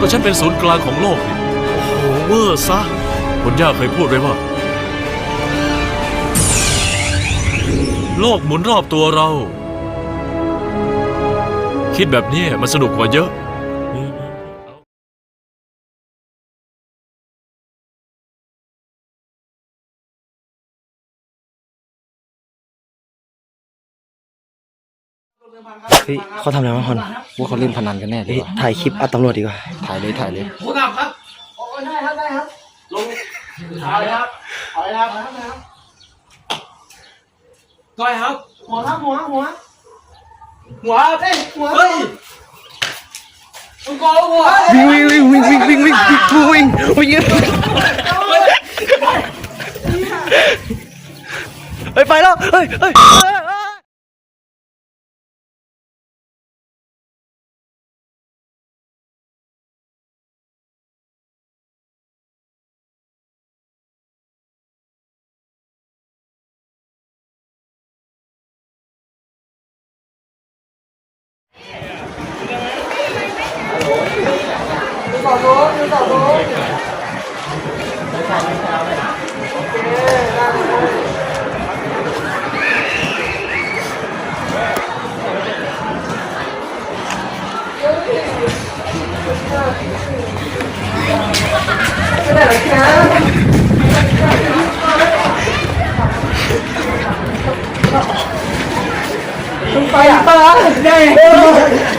ก็ฉันเป็นศูนย์กลางของโลกนี่โอ้เวอร์ซะคนย่าเคยพูดไว้ว่า โลกหมุนรอบตัวเรา คิดแบบนี้มันสนุกกว่าเยอะ เฮ้ยเขาทำอะไรวะคนว่าเขาเล่นพนันกันแน่เลเฮ้ยยวถ่ายคลิปอัดตำรวจดีกว่า ถ่ายเลยถ่ายเลย ผู้กำกับครับโอ้ยได้ครับได้ครับ ลงเอาเลยครับเอาเลยครับเอาเลยครับก้อยครับ หัวครับหัวหัวหัวเอ้ยหัวเฮ้ยมึงโกงหัววิ่งวิ่งวิ่งวิ่งวิ่งวิ่งวิ่งวิ่งวิ่งวิ่งเฮ้ยไปแล้วเฮ้ยเฮ้ย ต่อโน้ตดูต่อโน้ตโอเคได้เลยไม่ได้หรอกนะคุณไปไปได้